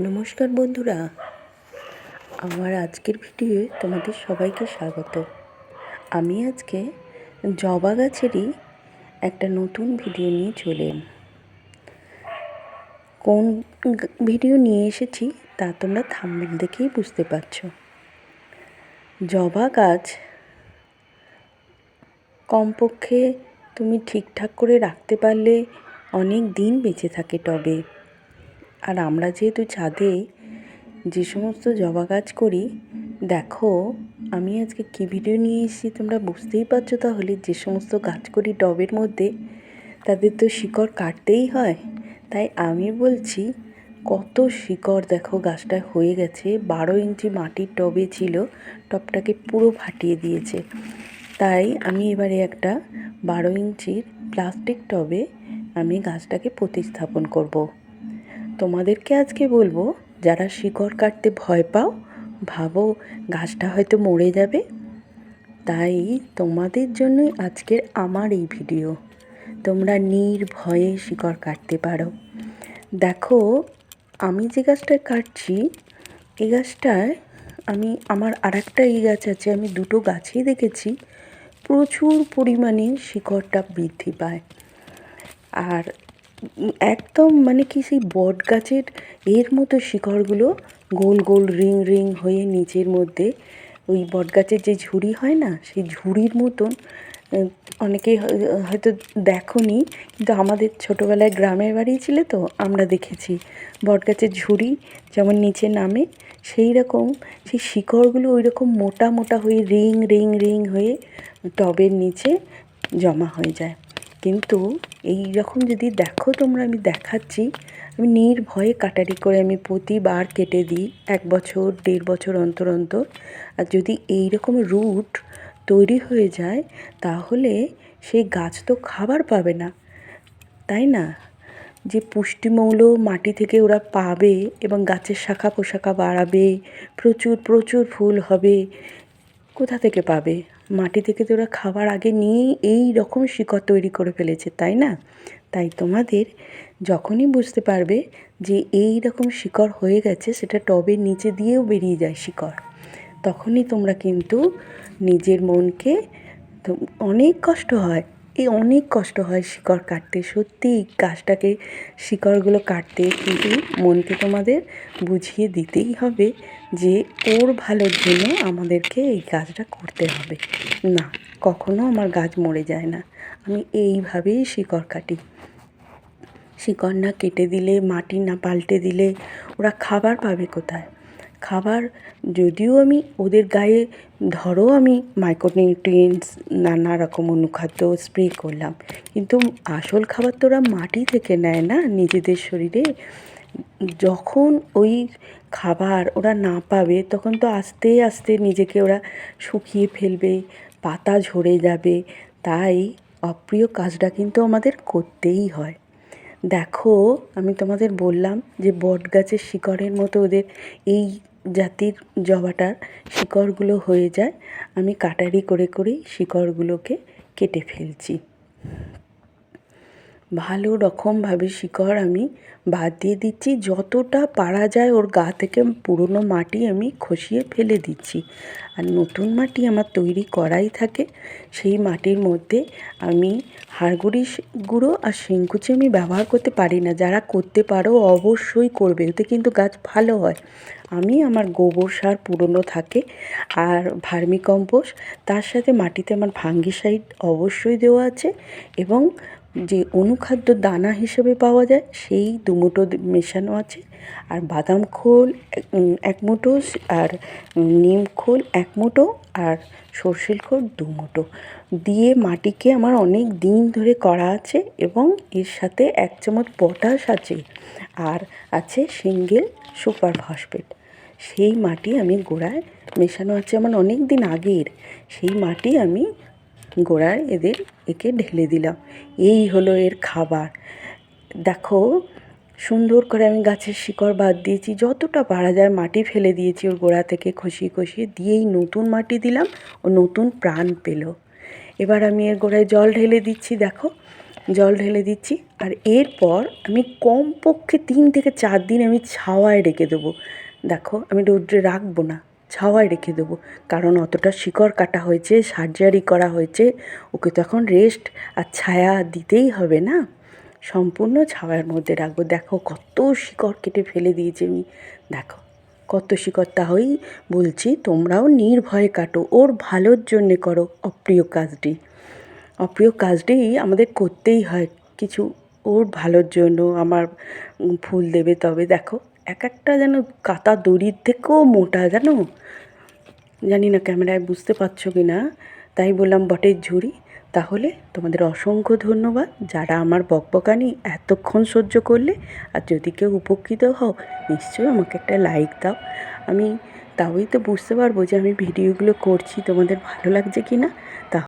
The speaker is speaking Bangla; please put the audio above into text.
নমস্কার বন্ধুরা। আমার আজকের ভিডিওয়ে তোমাদের সবাইকে স্বাগত। আমি আজকে জবা গাছেরই একটা নতুন ভিডিও নিয়ে চলে কোন ভিডিও নিয়ে এসেছি তা তোমরা থাম্বনেল দেখেই বুঝতে পারছ। জবা গাছ কমপক্ষে তুমি ঠিকঠাক করে রাখতে পারলে অনেক দিন বেঁচে থাকে টবে। আর আমরা যেহেতু ছাদে যে সমস্ত জবা গাছ করি, দেখো, আমি আজকে কী ভিডিও নিয়ে এসেছি তোমরা বুঝতেই পারছ তাহলে, যে সমস্ত গাছ করি টবের মধ্যে, তাদের তো শিকড় কাটতেই হয় তাই আমি বলছি, কত শিকড় দেখো গাছটা হয়ে গেছে, বারো ইঞ্চি মাটির টবে ছিল, টবটাকে পুরো ফাটিয়ে দিয়েছে তাই আমি এবারে একটা বারো ইঞ্চির প্লাস্টিক টবে আমি গাছটাকে প্রতিস্থাপন করব। তোমাদেরকে আজকে বলব, যারা শিকড় কাটতে ভয় পাও, ভাবো গাছটা হয়তো মরে যাবে। তাই তোমাদের জন্যই আজকের আমার এই ভিডিও। তোমরা নির্ভয়ে শিকড় কাটতে পারো। দেখো, আমি যে গাছটা কাটছি, এই গাছটায় আমি, আমার আর একটা এই গাছ আছে, আমি দুটো গাছেই দেখেছি, প্রচুর পরিমাণে শিকড়টা বৃদ্ধি পায়। আর একদম মানে কি সেই বট গাছের এর মতো শিকড়গুলো গোল গোল রিং রিং হয়ে নিচের মধ্যে ওই বট গাছের যে ঝুড়ি হয় না, সেই ঝুড়ির মতন হয়- হয়তো দেখোনি, কিন্তু আমাদের ছোটোবেলায় গ্রামের বাড়ি ছিল তো, আমরা দেখেছি। বট গাছের ঝুড়ি যেমন নিচে নামে, সেই রকম, সেই শিকড়গুলো ওই রকম মোটা মোটা হয়ে রিং রিং রিং হয়ে টবের নিচে জমা হয়ে যায়। কিন্তু এই রকম যদি দেখো তোমরা, আমি দেখাচ্ছি। আমি নির্ভয়ে কাটারি করে আমি প্রতিবার কেটে দিই, এক বছর, দেড় বছর অন্তর অন্তর। আর যদি এই রকম রুট তৈরি হয়ে যায়, তাহলে সেই গাছ তো খাবার পাবে না। তাই না? যে পুষ্টিমৌল মাটি থেকে ওরা পাবে এবং গাছের শাখা পোশাখা বাড়াবে, প্রচুর প্রচুর ফুল হবে, কোথা থেকে পাবে? মাটি থেকে তো ওরা খাবার আগে নিয়েই এই রকম শিকড় তৈরি করে ফেলেছে, তাই না? তাই তোমাদের যখনই বুঝতে পারবে যে এই রকম শিকড় হয়ে গেছে, সেটা টবের নিচে দিয়েও বেরিয়ে যায় শিকড়। তখনই তোমরা কিন্তু নিজের মনকে অনেক কষ্ট হয়। এই অনেক কষ্ট হয় শিকড় কাটতে। সত্যি গাছটাকে, শিকড়গুলো কাটতে কিন্তু মনকে তোমাদের বুঝিয়ে দিতেই হবে যে ওর ভালোর জন্য আমাদেরকে এই কাজটা করতে হবে। না, কখনো আমার গাছ মরে যায় না। আমি এইভাবেই শিকড় কাটি। শিকড় না কেটে দিলে, মাটি না পাল্টে দিলে ওরা খাবার পাবে কোথায়? খাবার, যদিও আমি ওদের গায়ে, ধরো আমি মাইক্রোনিউট্রিয়েন্টস নানা রকম অনুখাদ্য স্প্রে করলাম। কিন্তু আসল খাবার তো ওরা মাটি থেকে নেয় না নিজেদের শরীরে। যখন ওই খাবার ওরা না পাবে, তখন তো আস্তে আস্তে নিজেকে ওরা শুকিয়ে ফেলবে, পাতা ঝরে যাবে। তাই অপ্রিয় কাজটা কিন্তু আমাদের করতেই হয়। দেখো, আমি তোমাদের বললাম যে বট গাছের শিকড়ের মতো ওদের এই জাতির জবাটার শিকড়গুলো হয়ে যায় আমি কাটারি করে করেই শিকড়গুলোকে কেটে ফেলছি। ভালো রকমভাবে শিকড় আমি বাদ দিয়ে দিচ্ছি। যতটা পারা যায় ওর গা থেকে পুরনো মাটি আমি খসিয়ে ফেলে দিচ্ছি। আর নতুন মাটি আমার তৈরি করাই থাকে, সেই মাটির মধ্যে আমি হাড়গুড়ি গুঁড়ো আর শিংকুচি আমি ব্যবহার করতে পারি না। যারা করতে পারো অবশ্যই করবে ওতে কিন্তু গাছ ভালো হয়। আমি আমার গোবর সার পুরনো থাকে আর ভার্মিকম্পোস্ট, তার সাথে মাটিতে আমার ফাঙ্গিসাইড অবশ্যই দেওয়া আছে এবং যে অনুখাদ্য দানা হিসেবে পাওয়া যায়, সেই দুমুটো মেশানো আছে। আর বাদাম খোল এক- মুঠো, আর নিম খোল এক মুঠো, আর সর্ষের খোল দু মুঠো। দিয়ে মাটিকে আমার অনেক দিন ধরে করা আছে এবং এর সাথে এক চামচ পটাশ আছে, আর আছে সিঙ্গেল সুপার ফসফেট। সেই মাটি আমি গোড়ায় মেশানো আছে আমার অনেক দিন আগের। সেই মাটি আমি গোড়ায় এদের একে ঢেলে দিলাম। এই হলো এর খাবার। দেখো, সুন্দর করে আমি গাছের শিকড় বাদ দিয়েছি। যতটা পারা যায় মাটি ফেলে দিয়েছি ওর গোড়া থেকে খসিয়ে খসিয়ে দিয়েই নতুন মাটি দিলাম ও নতুন প্রাণ পেল। এবার আমি এর গোড়ায় জল ঢেলে দিচ্ছি, দেখো। জল ঢেলে দিচ্ছি আর এরপর আমি কমপক্ষে তিন থেকে চার দিন আমি ছাওয়ায় রেখে দেবো। দেখো, আমি রৌদ্রে রাখব না। ছাওয়ায় রেখে দেবো। কারণ অতটা শিকড় কাটা হয়েছে, সার্জারি করা হয়েছে, ওকে তো এখন রেস্ট আর ছায়া দিতেই হবে না। সম্পূর্ণ ছাওয়ার মধ্যে রাখব। দেখো কত শিকড় কেটে ফেলে দিয়েছি আমি দেখো কত শিকড়। তাহলেই বলছি তোমরাও নির্ভয়ে কাটো, ওর ভালোর জন্যে করো অপ্রিয় কাজটি। অপ্রিয় কাজটি আমাদের করতেই হয়। কিছু ওর ভালোর জন্য, আমার ফুল দেবে তবে। দেখো এক একটা যেন কাতা দড়ির থেকেও মোটা জানো? জানি না ক্যামেরায় বুঝতে পারছ কি না, তাই বললাম বটের ঝুড়ি। তাহলে তোমাদের অসংখ্য ধন্যবাদ যারা আমার বকবকানি এতক্ষণ সহ্য করলে। আর যদি কেউ উপকৃত হও, নিশ্চয়ই আমাকে একটা লাইক দাও। আমি তাহলেই তো বুঝতে পারব যে আমি ভিডিওগুলো করছি, তোমাদের ভালো লাগছে কি না? তা